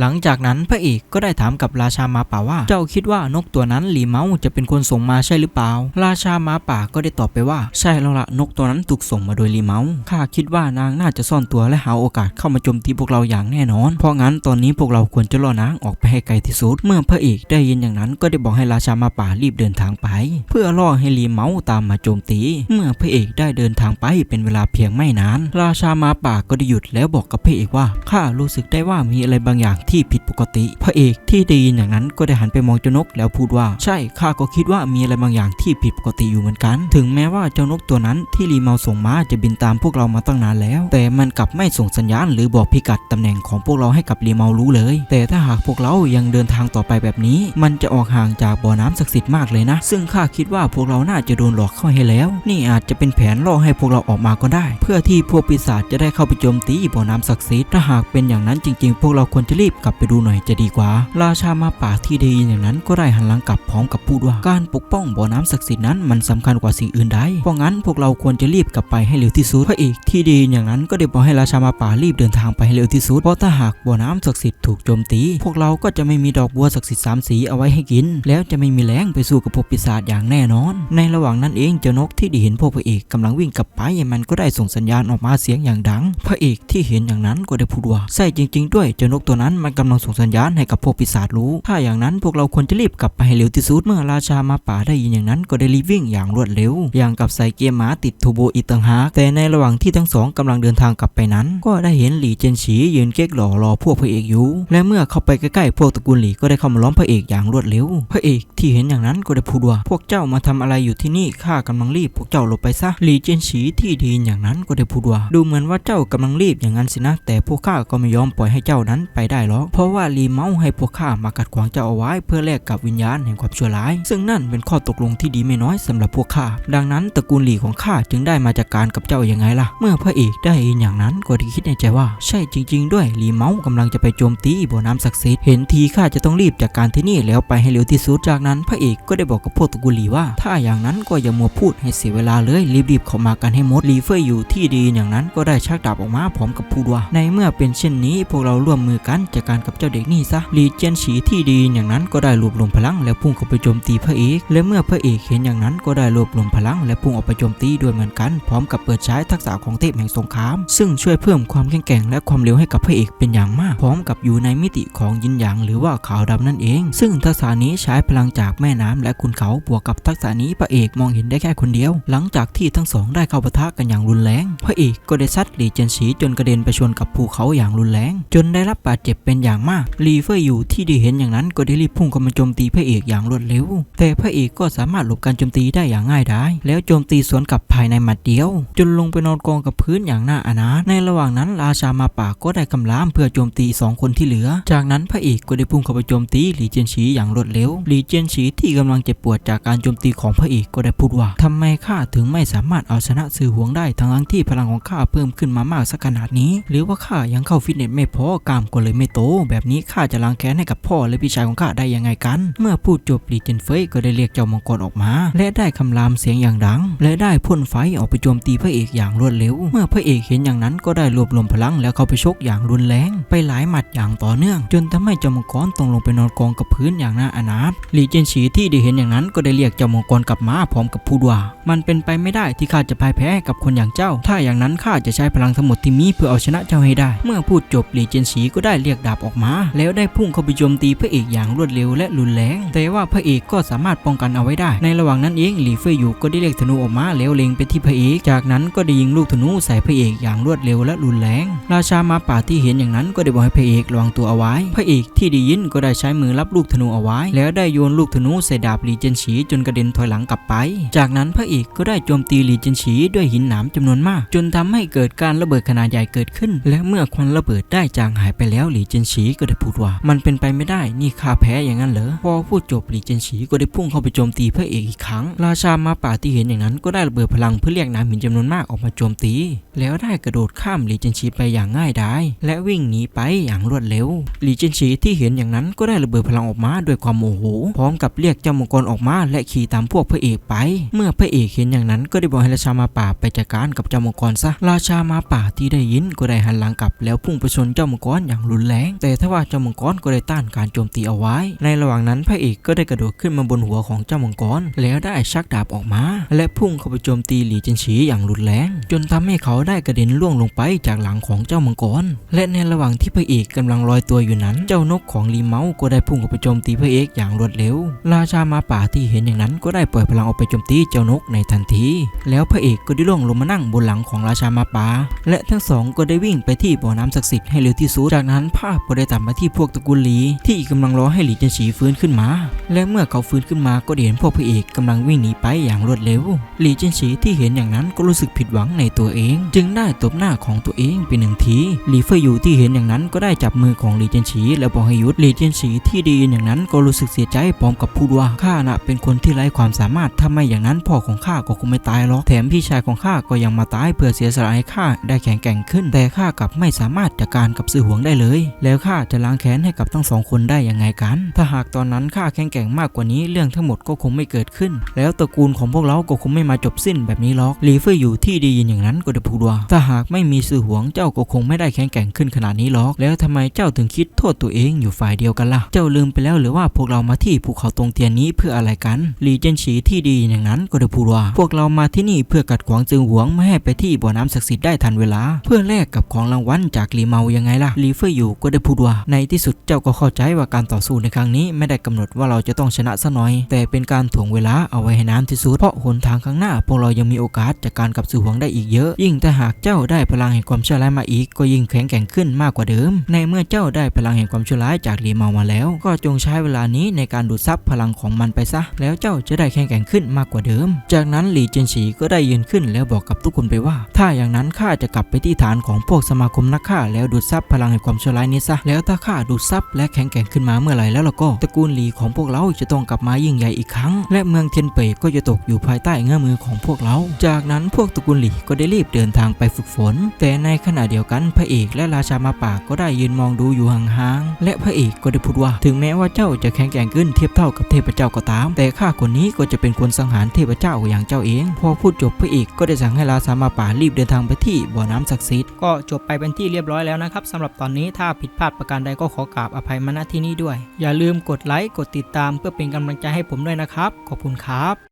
หลังจากนั้นพระเอกก็ได้ถามกับราชาหมาป่าว่า เจ้าคิดว่านกตัวนั้นหลีเมาจะเป็นคนส่งมาใช่หรือเปล่า ราชาหมาป่าก็ได้ตอบไปว่า ใช่แล้วละนกตัวนั้นถูกส่งมาโดยหลีเมาข้าคิดว่านางน่าจะซ่อนตัวและหาโอกาสเข้ามาโจมตีพวกเราอย่างแน่นอน เพราะงั้นตอนนี้พวกเราควรจะล่อนางออกไปให้ไกลที่สุด เมื่อพระเอกได้ยินอย่างนั้นก็ได้บอกให้ราชาหมาป่ารีบเดินทางไป เพื่อล่อให้หลีเมาตามมาโจมตี เมื่อพระเอกได้เดินทางไปเป็นเวลาเพียงไม่นาน ราชาหมาป่าก็ได้หยุดแล้วบอกกับพระเอกว่าข้ารู้สึกได้ว่ามีอะไรบางอย่างที่ผิดปกติ พระเอกที่ได้ยินอย่างนั้นก็ได้หันไปมองเจ้านกแล้วพูดว่า ใช่ข้าก็คิดว่ามีอะไรบางอย่างที่ผิดปกติอยู่เหมือนกัน ถึงแม้ว่าเจ้านกตัวนั้นที่ลีเมาส่งมาจะบินตามพวกเรามาตั้งนานแล้ว แต่มันกลับไม่ส่งสัญญาณหรือบอกพิกัดตำแหน่งของพวกเราให้กับลีเมารู้เลย แต่ถ้าหากพวกเรายังเดินทางต่อไปแบบนี้ มันจะออกห่างจากบ่อน้ำศักดิ์สิทธิ์มากเลยนะ ซึ่งข้าคิดว่าพวกเราน่าจะโดนหลอกเข้าให้แล้ว นี่อาจจะเป็นแผนล่อให้พวกเราออกมาก็ได้ เพื่อที่พวกปีศาจจะได้เข้าไปโจมตีบ่อน้ำศักดิ์สิทธิ์ถ้าหากเป็นอย่างนั้นจริง ๆ พวกเราควรจะรีบกลับไปดูหน่อยจะดีกว่า ราชามาป่าที่ได้ยินอย่างนั้นก็ได้หันหลังกลับพร้อมกับพูดว่าการปกป้องบ่อน้ำศักดิ์สิทธิ์นั้นมันสำคัญกว่าสิ่งอื่นใดเพราะงั้นพวกเราควรจะรีบกลับไปให้เร็วที่สุดพระเอกที่ดีอย่างนั้นก็ได้บอกให้ราชามาป่ารีบเดินทางไปให้เร็วที่สุดเพราะถ้าหากบ่อน้ำศักดิ์สิทธิ์ถูกโจมตี พวกเราก็จะไม่มีดอกบัวศักดิ์สิทธิ์สามสีเอาไว้ให้กิน แล้วจะไม่มีแรงไปสู้กับพวกปีศาจอย่างแน่นอน ในระหว่างนั้นเองเจ้านกที่ได้เห็นพวกพระเอกกำลังวิ่งกลับไปมันก็ได้ส่งสัญญาณออกมาเสียงอย่างดัง พระเอกที่เห็นอย่างนั้นก็ได้พูดว่าใช่จริง ๆ ด้วยเจ้านกตัวนั้นมันกำลังส่งสัญญาณให้กับพวกปีศาจรู้ ถ้าอย่างนั้นพวกเราควรจะรีบกลับไปให้เร็วที่สุดเมื่อราชามาป่าได้ยินอย่างนั้นก็ได้รีบวิ่งอย่างรวดเร็ว อย่างกับใส่เกียร์ม้าติดทูโบอีกต่างหากแต่ในระหว่างที่ทั้งสองกำลังเดินทางกลับไปนั้น ก็ได้เห็นหลี่เจนฉียืนเก๊กหล่อรอพวกพระเอกอยู่ และเมื่อเข้าไปใกล้ๆพวกตระกูลหลี่ก็ได้เข้ามาล้อมพระเอกอย่างรวดเร็ว พระเอกที่เห็นอย่างนั้นก็ได้พูดว่าพวกเจ้ามาทำอะไรอยู่ที่นี่ข้ากำลังรีบพวกเจ้าหลบไปซะหลี่เจยนฉีที่ไดีนอย่างนั้นก็ได้พูดว่าดูเหมือนว่าเจ้ากำลังรีบอย่างนั้นสินะ แต่พวกข้าก็ไม่ยอมปล่อยให้เจ้านั้นไปได้หรอก เพราะว่าลีเมาให้พวกข้ามากัดขวางเจ้าเอาไว้ เพื่อแลกกับวิญญาณแห่งความชั่วร้าย ซึ่งนั่นเป็นข้อตกลงที่ดีไม่น้อยสำหรับพวกข้า ดังนั้นตระกูลหลีของข้าจึงได้มาจากการกับเจ้าอย่างไงล่ะ เมื่อพระเอกได้ยินอย่างนั้นก็ได้คิดในใจว่า ใช่จริง ๆ ด้วยลีเมากำลังจะไปโจมตีบ่อน้ำศักดิ์สิทธิ์เห็นทีข้าจะต้องรีบจากการที่นี่แล้วไปให้เร็วที่สุดจากนั้น พระเอกก็ได้บอกกับพวกตระกูลหลีว่า ถ้าอย่างนั้นก็อย่ามัวพูดให้เสียเวลาเลยรีบๆเข้ามากันให้หมดลีเฟยอยู่ที่ดีอย่างนั้นก็ได้ชักดาบออกมาพร้อมกับพูดว่าในเมื่อเป็นเช่นนี้พวกเราร่วมมือกันจัดการกับเจ้าเด็กนี่ซะหลีเจียนฉีที่ดีอย่างนั้นก็ได้รวบรวมพลังแล้วพุ่งเข้าไปโจมตีพระเอกและเมื่อพระเอกเห็นอย่างนั้นก็ได้รวบรวมพลังและพุ่งออกไปโจมตีด้วยเหมือนกัน พร้อมกับเปิดใช้ทักษะของเทพแห่งสงคราม ซึ่งช่วยเพิ่มความแข็งแกร่งและความเร็วให้กับพระเอกเป็นอย่างมาก พร้อมกับอยู่ในมิติของยินหยางหรือว่าขาวดำนั่นเอง ซึ่งทักษะนี้ใช้พลังจากแม่น้ำและคุณเขาบวกกับทักษะนี้พระเอกมองเห็นได้แค่คนเดียว หลังจากที่ทั้งสองได้เข้าปะทะกันอย่างรุนแรง พระเอกก็ได้ซัดหลีเจียนฉีจนกระเด็นไปชนกับภูเขาอย่างรุนแรง จนได้รับบาดเจ็บเป็นอย่างมากลีเฟยอยู่ที่ได้เห็นอย่างนั้นก็ได้รีบพุ่งเข้ามาโจมตีพระเอกอย่างรวดเร็ว แต่พระเอกก็สามารถหลบการโจมตีได้อย่างง่ายดายแล้วโจมตีสวนกลับภายในหมัดเดียว จนลงไปนอนกองกับพื้นอย่างน่าอนาถในระหว่างนั้นราชามาป่าก็ได้กำลามเพื่อโจมตีสองคนที่เหลือ จากนั้นพระเอกก็ได้พุ่งเข้าไปโจมตีหลีเจียนฉีอย่างรวดเร็วหลีเจียนฉีที่กำลังเจ็บปวดจากการโจมตีของพระเอกก็ได้พูดว่าทำไมข้าถึงไม่สามารถเอาชนะสื่อหวงได้ทั้งที่พลังของข้าเพิ่มขึ้นมามากสักขนาดนี้ หรือว่าข้ายังเข้าฟิตเนสไม่พอกล้ามก็เลยไม่โตแบบนี้ข้าจะล้างแค้นให้กับพ่อและพี่ชายของข้าได้ยังไงกัน เมื่อพูดจบหลีเจนเฟยก็ได้เรียกเจ้ามังกรออกมา และได้คำรามเสียงอย่างดัง และได้พ่นไฟออกไปโจมตีพระเอกอย่างรวดเร็ว เมื่อพระเอกเห็นอย่างนั้นก็ได้รวบรวมพลังแล้วเข้าไปชกอย่างรุนแรง ไปหลายหมัดอย่างต่อเนื่อง จนทำให้เจ้ามังกรต้องลงไปนอนกองกับพื้นอย่างน่าอนาถหลีเจนฉีที่ได้เห็นอย่างนั้นก็ได้เรียกเจ้ามังกรกลับมาพร้อมกับพูดว่า มันเป็นไปไม่ได้ที่ข้าจะพ่ายแพ้กับคนอย่างเจ้า ถ้าอย่างนั้นข้าจะใช้พลังทั้งหมดที่มีเพื่อเอาชนะเจ้าให้ได้ เมื่อพูดจบหลีเจนฉีก็ได้เรียกดาบออกมา แล้วได้พุ่งเข้าไปโจมตีพระเอกอย่างรวดเร็วและรุนแรง แต่ว่าพระเอกก็สามารถป้องกันเอาไว้ได้ ในระหว่างนั้นเองหลีเฟยอยู่ก็ได้เรียกธนูออกมาแล้วเล็งไปที่พระเอก จากนั้นก็ได้ยิงลูกธนูใส่พระเอกอย่างรวดเร็วและรุนแรง ราชามาป่าที่เห็นอย่างนั้นก็ได้บอกให้พระเอกระวังตัวเอาไว้ พระเอกที่ได้ยินก็ได้ใช้มือรับลูกธนูเอาไว้ แล้วได้โยนลูกธนูใส่ดาบหลีเจนฉีจนกระเด็นถอยหลังกลับไป จากนั้นพระเอกก็ได้โจมตีหลีเจนฉีด้วยหินหนามจำนวนมาก จนทำให้เกิดการระเบิดขนาดใหญ่เกิดขึ้น และเมื่อควันระเบิดได้จางหายไปแล้วหลีเจนฉีก็ได้พูดว่า มันเป็นไปไม่ได้นี่ข้าแพ้อย่างนั้นเหรอพอพูดจบหลีเจนฉีก็ได้พุ่งเข้าไปโจมตีพระเอกอีกครั้ง ราชามาป่าที่เห็นอย่างนั้นก็ได้ระเบิดพลังเพื่อเรียกน้ำหินจำนวนมากออกมาโจมตี แล้วได้กระโดดข้ามหลีเจนฉีไปอย่างง่ายดายและวิ่งหนีไปอย่างรวดเร็วหลีเจนฉีที่เห็นอย่างนั้นก็ได้ระเบิดพลังออกมาด้วยความโมโห พร้อมกับเรียกเจ้ามังกรออกมาและขี่ตามพวกพระเอกไป เมื่อพระเอกเห็นอย่างนั้นก็ได้บอกให้ราชามาป่าไปจัดการกับเจ้ามังกรซะราชามาป่าที่ได้ยินก็ได้หันหลังกลับแล้วพุ่งไปชนเจ้ามังกรอย่างรุนแรงง แต่ถ้าว่าเจ้ามังกรก็ได้ต้านการโจมตีเอาไว้ ในระหว่างนั้นพระเอกก็ได้กระโดดขึ้นมาบนหัวของเจ้ามังกร แล้วได้ชักดาบออกมา และพุ่งเข้าไปโจมตีหลีจินฉีอย่างรุนแรง จนทำให้เขาได้กระเด็นล่วงลงไปจากหลังของเจ้ามังกร และในระหว่างที่พระเอกกำลังลอยตัวอยู่นั้น เจ้านกของลีเมาก็ได้พุ่งเข้าไปโจมตีพระเอกอย่างรวดเร็ว ราชามาป่าที่เห็นอย่างนั้นก็ได้ปล่อยพลังออกไปโจมตีเจ้านกในทันที แล้วพระเอกก็ได้ล่วงลงมานั่งบนหลังของราชามาป่าและทั้งสองก็ได้วิ่งไปที่บ่อน้ำศักดิ์สิทธิ์ให้เร็วที่สุดจากนั้นภาพก็ได้ตัดมาที่พวกตระกูลหลีที่กำลังรอให้หลีเจินฉีฟื้นขึ้นมา และเมื่อเขาฟื้นขึ้นมาก็ได้เห็นพวกพระเอกกำลังวิ่งหนีไปอย่างรวดเร็ว หลีเจินฉีที่เห็นอย่างนั้นก็รู้สึกผิดหวังในตัวเอง จึงได้ตบหน้าของตัวเองเป็นหนึ่งทีหลีเฟยอยู่ที่เห็นอย่างนั้นก็ได้จับมือของหลีเจินฉีแล้วบอกให้หยุดหลีเจินฉีที่ได้ยินอย่างนั้นก็รู้สึกเสียใจพร้อมกับพูดว่าข้าน่ะเป็นคนที่ไร้ความสามารถถ้าไม่อย่างนั้นพ่อของข้าก็คงไม่ตายหรอกแถมพี่ชายของข้าก็ยังมาตายเพื่อเสียสละให้ข้าได้แข็งแกร่งขึ้น แต่ข้ากลับไม่สามารถจัดการกับซื่อหวงได้เลยแล้วข้าจะล้างแค้นให้กับทั้งสองคนได้ยังไงกัน ถ้าหากตอนนั้นข้าแข็งแกร่งมากกว่านี้เรื่องทั้งหมดก็คงไม่เกิดขึ้น แล้วตระกูลของพวกเราก็คงไม่มาจบสิ้นแบบนี้หรอกหลีเฟยอยู่ที่ด้ยินอย่างนั้นก็ได้พูดว่าถ้าหากไม่มีซื่อหวงเจ้าก็คงไม่ได้แข็งแกร่งขึ้นขนาดนี้หรอก แล้วทำไมเจ้าถึงคิดโทษตัวเองอยู่ฝ่ายเดียวกันล่ะ เจ้าลืมไปแล้วหรือว่าพวกเรามาที่ภูเขาตรงเทียนนี้เพื่ออะไรกันหลีเจนฉีที่ดีอย่างนั้นก็ได้พูดว่าพวกเรามาที่นี่เพื่อกัดขวางจึงหวงไม่ให้ไปที่บ่อน้ำศักดิ์สิทธิ์ได้ทันเวลา เพื่อแลกกับของรางวัลจากลีเมายังไงล่ะลีเฟยอยู่ก็ได้พูดว่า ในที่สุดเจ้าก็เข้าใจว่าการต่อสู้ในครั้งนี้ไม่ได้กำหนดว่าเราจะต้องชนะซะหน่อย แต่เป็นการถ่วงเวลาเอาไว้ให้นานที่สุด เพราะหนทางข้างหน้าพวกเรายังมีโอกาสจากการกับสู่หวงได้อีกเยอะ ยิ่งถ้าหากเจ้าได้พลังแห่งความชั่วร้ายมาอีก ก็ยิ่งแข็งแกร่งขึ้นมากกว่าเดิม ในเมื่อเจ้าได้พลังแห่งความชั่วร้ายจากลีเมามาแล้ว ก็จงใช้เวลานี้ในการดูดซับพลังของมันไปซะ แล้วเจ้าจะได้แข็งแกร่งขึ้นมากกว่าเดิม จากนั้นหลีเจินฉีก็ได้ยืนขึ้นแล้วบอกกับทุกคนไปว่า ถ้าอย่างนั้นข้าจะกลับไปที่ฐานของพวกสมาคมนักฆ่าแล้วดูดซับพลังแห่งความชั่วร้ายนี้ซะ แล้วถ้าข้าดูดซับและแข็งแกร่งขึ้นมาเมื่อไหร่แล้วล่ะก็ตระกูลหลีของพวกเราจะต้องกลับมายิ่งใหญ่อีกครั้ง และเมืองเทียนเป่ยก็จะตกอยู่ภายใต้เงื้อมือของพวกเรา จากนั้นพวกตระกูลหลีก็ได้รีบเดินทางไปฝึกฝน แต่ในขณะเดียวกันพระเอกและราชามาป่าก็ได้ยืนมองดูอยู่ห่างๆและพระเอกก็ได้พูดว่า ถึงแม้ว่าเจ้าจะแข็งแกร่งขึ้นเทียบเท่ากับเทพเจ้าก็ตาม แต่ข้าคนนี้ก็จะเป็นคนสังหารเทพเจ้าอย่างเจ้าเอง พอพูดจบพระเอกก็ได้สั่งให้ราชามาป่ารีบเดินทางไปที่บ่อน้ำศักดิ์สิทธิ์ก็จบไปเป็นที่เรียบร้อยแล้วนะครับสำหรับตอนนี้ถ้าผิดพลาดประการใดก็ขอกราบอภัยมาณที่นี้ด้วย อย่าลืมกดไลค์กดติดตามเพื่อเป็นกำลังใจให้ผมด้วยนะครับ ขอบคุณครับ